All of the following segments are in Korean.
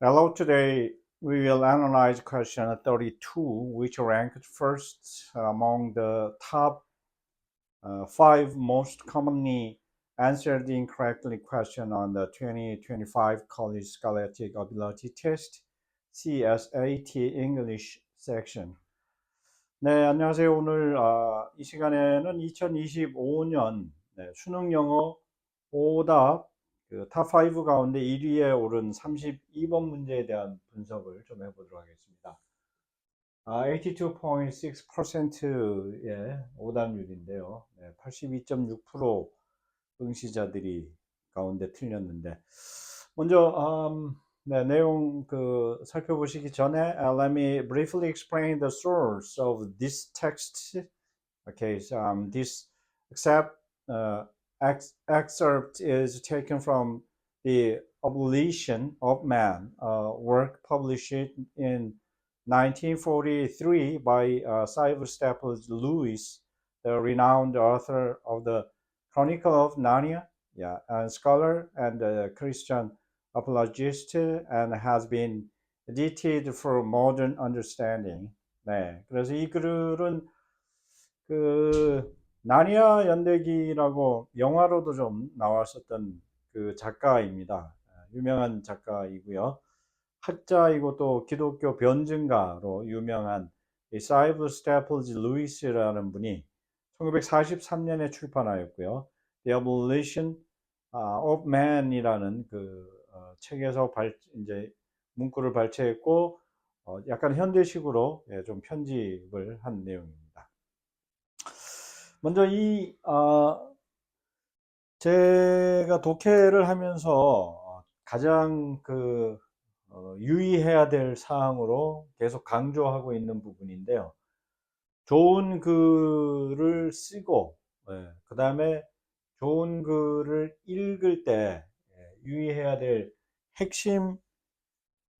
Hello, today we will analyze question 32, which ranked first among the top uh, five most commonly answered incorrectly question on the 2025 College Scholastic Ability Test, CSAT English section. 네, 안녕하세요. 오늘 아, 이 시간에는 2025년 수능 영어 오답 그 탑5 가운데 1위에 오른 32번 문제에 대한 분석을 좀 해보도록 하겠습니다. 아, 82.6%의 오답률인데요. 네, 82.6% 응시자들이 가운데 틀렸는데 먼저 음, 네, 내용 그 살펴보시기 전에 uh, let me briefly explain the source of this text. Okay, so um, this except uh, ex- excerpt is taken from the Abolition of Man, a work published in 1943 by uh, Cyrus Staples Lewis, the renowned author of the Chronicle of Narnia, yeah, and scholar and uh, Christian apologist, and has been edited for modern understanding. 네, 그래서 이 글은 그 나니아 연대기라고 영화로도 좀 나왔었던 그 작가입니다. 유명한 작가이고요. 학자이고 또 기독교 변증가로 유명한 이 사이버 스태플즈 루이스라는 분이 1943년에 출판하였고요. The Abolition of Man이라는 그 어, 책에서 발, 이제 문구를 발췌했고 어, 약간 현대식으로 예, 좀 편집을 한 내용입니다. 먼저 이 어, 제가 독해를 하면서 가장 그 어, 유의해야 될 사항으로 계속 강조하고 있는 부분인데요. 좋은 글을 쓰고 예, 그 다음에 좋은 글을 읽을 때 예, 유의해야 될 핵심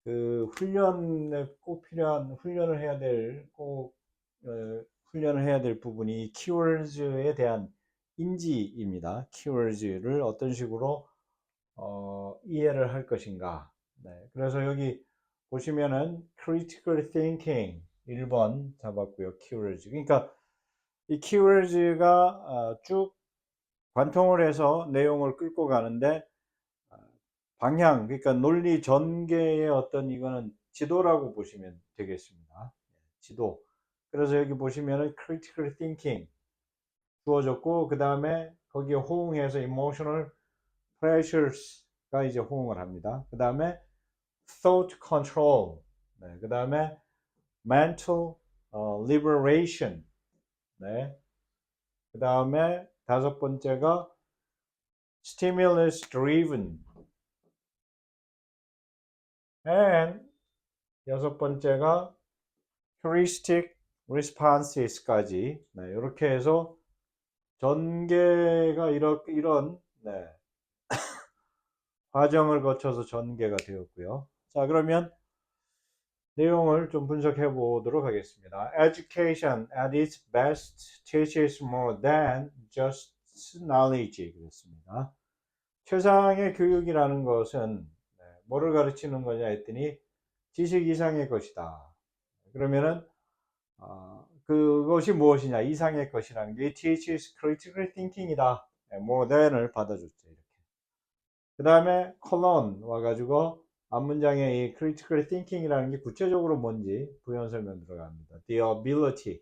그 훈련에 꼭 필요한 훈련을 해야 될꼭 어, 훈련을 해야 될 부분이 키워드에 대한 인지입니다. 키워드를 어떤 식으로 어, 이해를 할 것인가. 네, 그래서 여기 보시면은 critical thinking 1번 잡았고요. 키워드. 그러니까 이 키워드가 어, 쭉 관통을 해서 내용을 끌고 가는데 어, 방향, 그러니까 논리 전개의 어떤 이거는 지도라고 보시면 되겠습니다. 네, 지도. 그래서 여기 보시면은 critical thinking 주어졌고 그 다음에 거기에 호응해서 emotional pressures가 이제 호응을 합니다. 그 다음에 thought control, 네, 그 다음에 mental 어, liberation, 네, 그 다음에 다섯 번째가 stimulus driven, and 여섯 번째가 heuristic responses까지 네, 이렇게 해서 전개가 이런 이런 네, 과정을 거쳐서 전개가 되었고요. 자 그러면 내용을 좀 분석해 보도록 하겠습니다. Education at its best teaches more than just knowledge 그랬습니다. 최상의 교육이라는 것은 네, 뭐를 가르치는 거냐 했더니 지식 이상의 것이다. 그러면은 어, 그것이 무엇이냐 이상의 것이라는 게 teaches critical thinking이다. 네, than을 받아줬죠 이렇게. 그 다음에 colon 와가지고 앞문장에 이 critical thinking이라는 게 구체적으로 뭔지 부연 설명 들어갑니다. The ability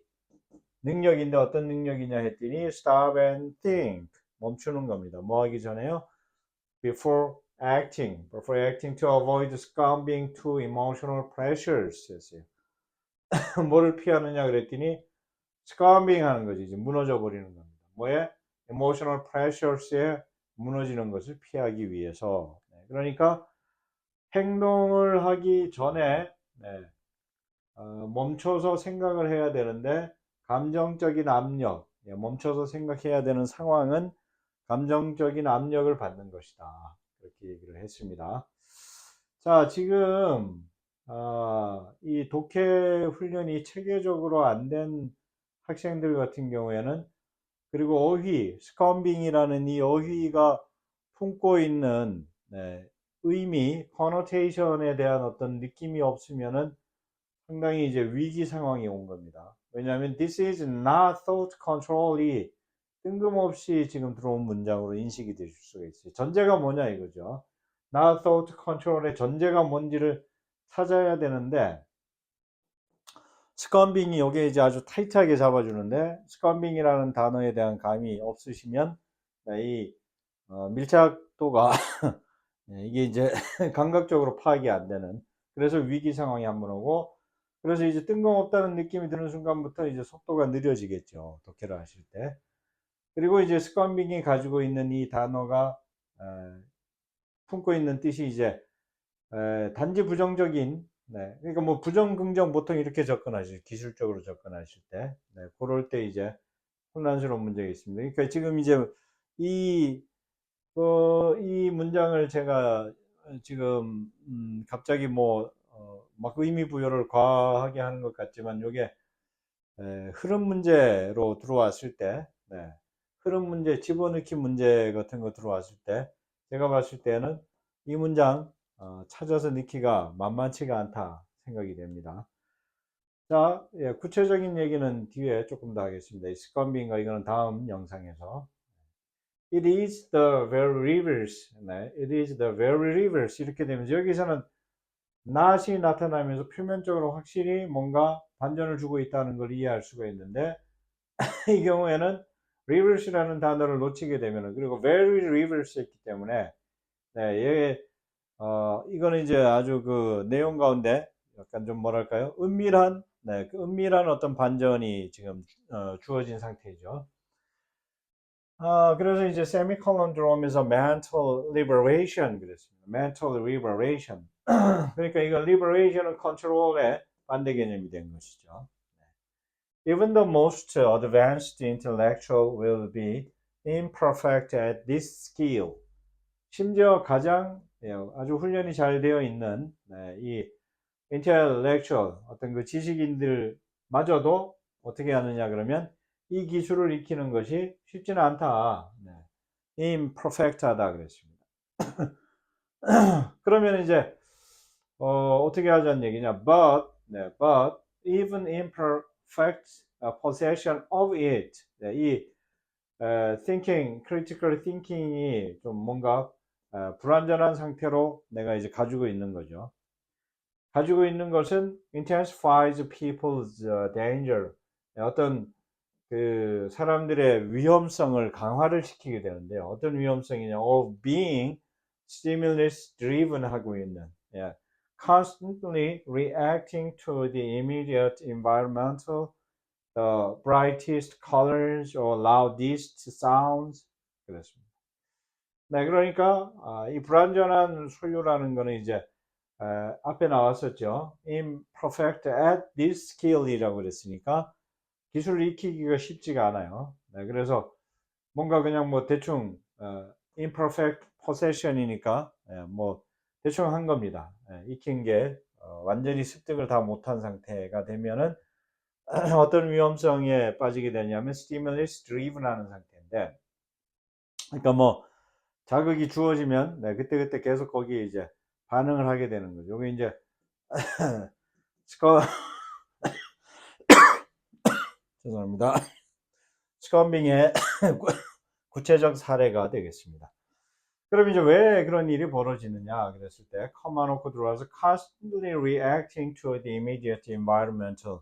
능력인데 어떤 능력이냐 했더니 stop and think 멈추는 겁니다. 뭐 하기 전에요? Before acting, before acting to avoid succumbing to emotional pressures 했어요. 뭐를 피하느냐 그랬더니 succumbing 하는 거지 이제 무너져 버리는 겁니다. 뭐에? emotional pressures에 무너지는 것을 피하기 위해서. 네, 그러니까 행동을 하기 전에 네, 어, 멈춰서 생각을 해야 되는데 감정적인 압력, 예, 멈춰서 생각해야 되는 상황은 감정적인 압력을 받는 것이다. 그렇게 얘기를 했습니다. 자, 지금 어, 이 독해 훈련이 체계적으로 안 된 학생들 같은 경우에는 그리고 어휘, 스컴빙이라는 이 어휘가 품고 있는 네, 의미, connotation에 대한 어떤 느낌이 없으면은 상당히 이제 위기 상황이 온 겁니다. 왜냐하면 this is not thought control이 뜬금없이 지금 들어온 문장으로 인식이 되실 수가 있어요. 전제가 뭐냐 이거죠. not thought control의 전제가 뭔지를 찾아야 되는데 스컨빙이 여기에 이제 아주 타이트하게 잡아주는데 스컨빙이라는 단어에 대한 감이 없으시면 네, 이 어, 밀착도가 네, 이게 이제 감각적으로 파악이 안 되는 그래서 위기 상황이 한번 오고 그래서 이제 뜬금없다는 느낌이 드는 순간부터 이제 속도가 느려지겠죠 독해를 하실 때. 그리고 이제 스컨빙이 가지고 있는 이 단어가 에, 품고 있는 뜻이 이제 에, 단지 부정적인 네, 그러니까 뭐 부정 긍정 보통 이렇게 접근하실 기술적으로 접근하실 때 네, 그럴 때 이제 혼란스러운 문제가 있습니다. 그러니까 지금 이제 이, 어, 이 문장을 제가 지금 음, 갑자기 뭐 어, 막 의미 부여를 과하게 하는 것 같지만 이게 에, 흐름 문제로 들어왔을 때 네, 흐름 문제, 집어넣기 문제 같은 거 들어왔을 때 제가 봤을 때는 이 문장 어, 찾아서 넣기가 만만치가 않다 생각이 됩니다. 자, 예, 구체적인 얘기는 뒤에 조금 더 하겠습니다. 이 스컨빙과 이거는 다음 영상에서. It is the very reverse. 네, it is the very reverse. 이렇게 되면 여기서는 not이 나타나면서 표면적으로 확실히 뭔가 반전을 주고 있다는 걸 이해할 수가 있는데 이 경우에는 reverse라는 단어를 놓치게 되면 그리고 very reverse 했기 때문에 네, 얘 어, 이거는 이제 아주 그 내용 가운데 약간 좀 뭐랄까요? 은밀한, 네, 그 은밀한 어떤 반전이 지금 어, 주어진 상태죠. 아, 그래서 이제 세미콜론 들어오면서 mental liberation 그랬습니다. mental liberation. 그러니까 이거 liberation은 control의 반대 개념이 된 것이죠. 네. Even the most advanced intellectual will be imperfect at this skill. 심지어 가장 예, 아주 훈련이 잘 되어 있는 네, 이 intellectual 어떤 그 지식인들마저도 어떻게 하느냐 그러면 이 기술을 익히는 것이 쉽지는 않다. 네. imperfect하다 그랬습니다. 그러면 이제 어, 떻게 하자는 얘기냐? But, 네, but even imperfect possession of it, 네, 이 에, thinking, critical thinking이 좀 뭔가 에, 불완전한 상태로 내가 이제 가지고 있는 거죠. 가지고 있는 것은 intensifies people's danger. 어떤 그 사람들의 위험성을 강화를 시키게 되는데요. 어떤 위험성이냐? of being stimulus driven 하고 있는. Yeah. constantly reacting to the immediate environmental, the brightest colors or loudest sounds. 그렇습니다. 네, 그러니까 아, 이 불완전한 소유라는 거는 이제 에, 앞에 나왔었죠. imperfect at this skill이라고 그랬으니까 기술을 익히기가 쉽지가 않아요. 네, 그래서 뭔가 그냥 뭐 대충 어, imperfect possession이니까 예, 뭐 대충 한 겁니다. 예, 익힌 게 어, 완전히 습득을 다 못한 상태가 되면은 어떤 위험성에 빠지게 되냐면 stimulus driven 하는 상태인데 그러니까 뭐 자극이 주어지면 네, 그때 그때 계속 거기에 이제 반응을 하게 되는 거죠. 여기 이제 스커 죄송합니다. 스컨빙의 구체적 사례가 되겠습니다. 그럼 이제 왜 그런 일이 벌어지느냐 그랬을 때 컴마 놓고 들어와서 constantly reacting to the immediate environmental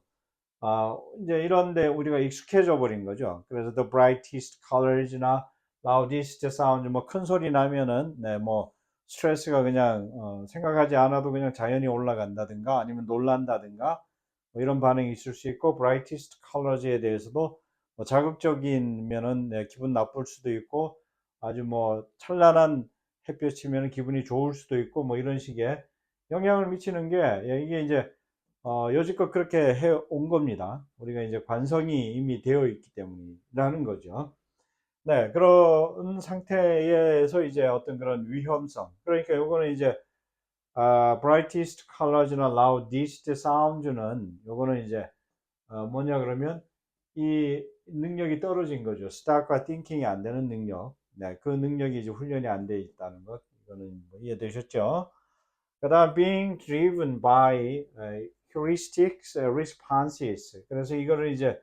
아, 이제 이런데 우리가 익숙해져 버린 거죠. 그래서 the brightest colors나 loudest sound 뭐큰 소리 나면은 네, 뭐 스트레스가 그냥 어, 생각하지 않아도 그냥 자연히 올라간다든가 아니면 놀란다든가 뭐 이런 반응이 있을 수 있고 brightest colors에 대해서도 뭐 자극적이면은 네, 기분 나쁠 수도 있고 아주 뭐 찬란한 햇볕이면 기분이 좋을 수도 있고 뭐 이런 식의 영향을 미치는 게 예, 이게 이제 어, 여지껏 그렇게 해 온 겁니다. 우리가 이제 관성이 이미 되어 있기 때문이라는 거죠. 네, 그런 상태에서 이제 어떤 그런 위험성. 그러니까 요거는 이제 아, brightest colors나 loudest sounds는 요거는 이제 어, 뭐냐 그러면 이 능력이 떨어진 거죠. 스타크와 띵킹이 안 되는 능력. 네, 그 능력이 이제 훈련이 안 돼 있다는 것. 이거는 뭐 이해되셨죠? 그 다음 being driven by 에, heuristics responses. 그래서 이거를 이제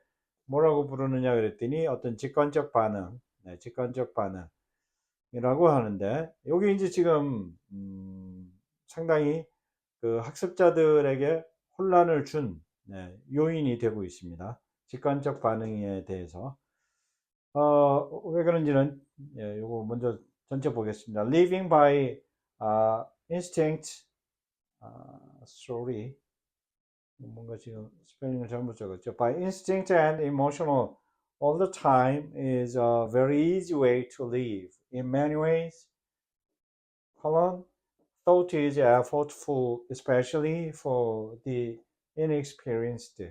뭐라고 부르느냐 그랬더니 어떤 직관적 반응, 네, 직관적 반응이라고 하는데 여기 이제 지금 음, 상당히 그 학습자들에게 혼란을 준 네, 요인이 되고 있습니다. 직관적 반응에 대해서 어, 왜 그런지는 예, 요거 먼저 전체 보겠습니다. Living by uh, instinct, uh, sorry, 뭔가 지금 스펠링을 잘못 적었죠. By instinct and emotional all the time is a very easy way to live. In many ways, colon, thought is effortful, especially for the inexperienced.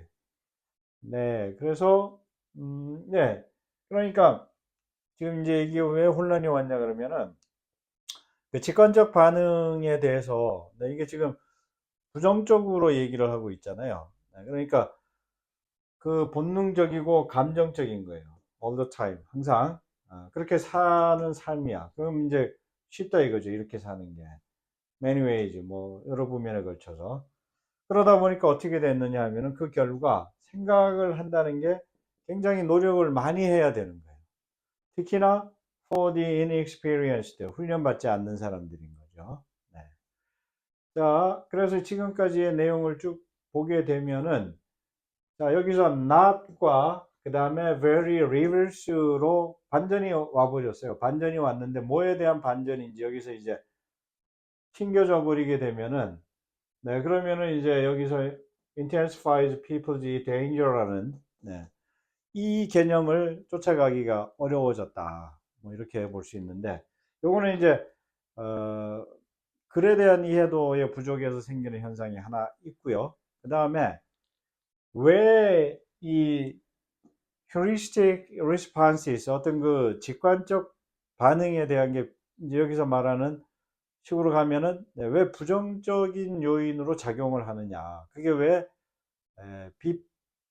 네, 그래서 음, 네, 그러니까 지금 이제 이게 왜 혼란이 왔냐 그러면은 그 직관적 반응에 대해서 네, 이게 지금 부정적으로 얘기를 하고 있잖아요. 네, 그러니까 그 본능적이고 감정적인 거예요. all the time 항상 아, 그렇게 사는 삶이야. 그럼 이제 쉽다 이거죠. 이렇게 사는 게 many ways 뭐 여러 부면에 걸쳐서 그러다 보니까 어떻게 됐느냐 하면은 그 결과 생각을 한다는 게 굉장히 노력을 많이 해야 되는 거예요. 특히나 for the inexperienced 훈련받지 않는 사람들인 거죠. 네. 자, 그래서 지금까지의 내용을 쭉 보게 되면은 자, 여기서 not과 그 다음에 very reverse로 반전이 와버렸어요. 반전이 왔는데 뭐에 대한 반전인지 여기서 이제 튕겨져 버리게 되면은 네, 그러면은 이제 여기서 intensifies people's danger라는 네, 이 개념을 쫓아가기가 어려워졌다. 뭐 이렇게 볼 수 있는데 요거는 이제 어, 글에 대한 이해도의 부족에서 생기는 현상이 하나 있고요. 그 다음에 왜 이 heuristic responses 어떤 그 직관적 반응에 대한 게 여기서 말하는 식으로 가면은 네, 왜 부정적인 요인으로 작용을 하느냐. 그게 왜 에,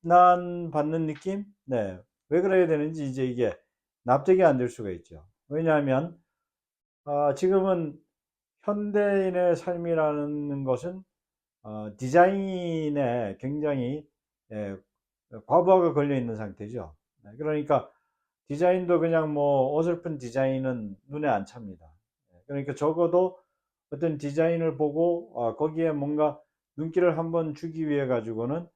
비난받는 느낌? 네. 왜 그래야 되는지 이제 이게 납득이 안 될 수가 있죠. 왜냐하면 어, 지금은 현대인의 삶이라는 것은 어, 디자인에 굉장히 예, 과부하가 걸려 있는 상태죠. 네, 그러니까 디자인도 그냥 뭐 어설픈 디자인은 눈에 안 찹니다. 그러니까 적어도 어떤 디자인을 보고 어, 거기에 뭔가 눈길을 한번 주기 위해 가지고는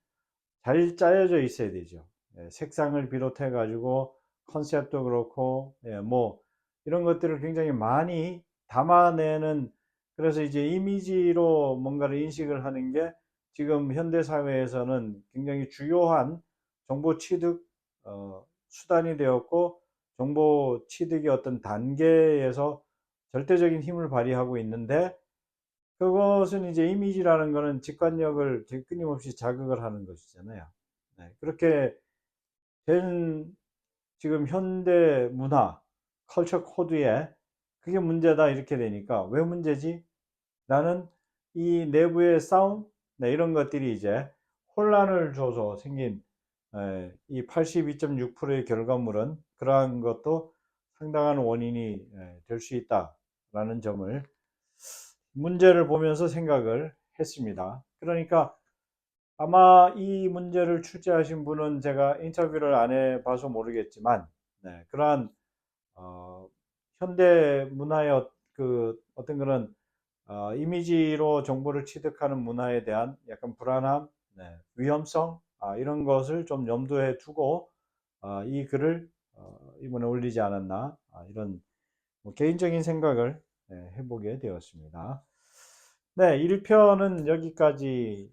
잘 짜여져 있어야 되죠. 예, 색상을 비롯해 가지고 컨셉도 그렇고 예, 뭐 이런 것들을 굉장히 많이 담아내는 그래서 이제 이미지로 뭔가를 인식을 하는 게 지금 현대 사회에서는 굉장히 주요한 정보 취득 어, 수단이 되었고 정보 취득의 어떤 단계에서 절대적인 힘을 발휘하고 있는데 그것은 이제 이미지라는 것은 직관력을 끊임없이 자극을 하는 것이잖아요. 네, 그렇게 된 지금 현대 문화, 컬처 코드에 그게 문제다 이렇게 되니까 왜 문제지? 나는 이 내부의 싸움 네, 이런 것들이 이제 혼란을 줘서 생긴 에, 이 82.6%의 결과물은 그러한 것도 상당한 원인이 될 수 있다라는 점을 문제를 보면서 생각을 했습니다. 그러니까 아마 이 문제를 출제하신 분은 제가 인터뷰를 안 해봐서 모르겠지만 네, 그러한 어, 현대 문화의 어, 그 어떤 그런 어, 이미지로 정보를 취득하는 문화에 대한 약간 불안함, 네, 위험성 아, 이런 것을 좀 염두에 두고 어, 이 글을 어, 이번에 올리지 않았나 아, 이런 뭐 개인적인 생각을 네, 해보게 되었습니다. 네, 1편은 여기까지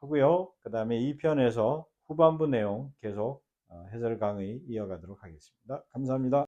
하고요. 그 다음에 2편에서 후반부 내용 계속 어, 해설 강의 이어가도록 하겠습니다. 감사합니다.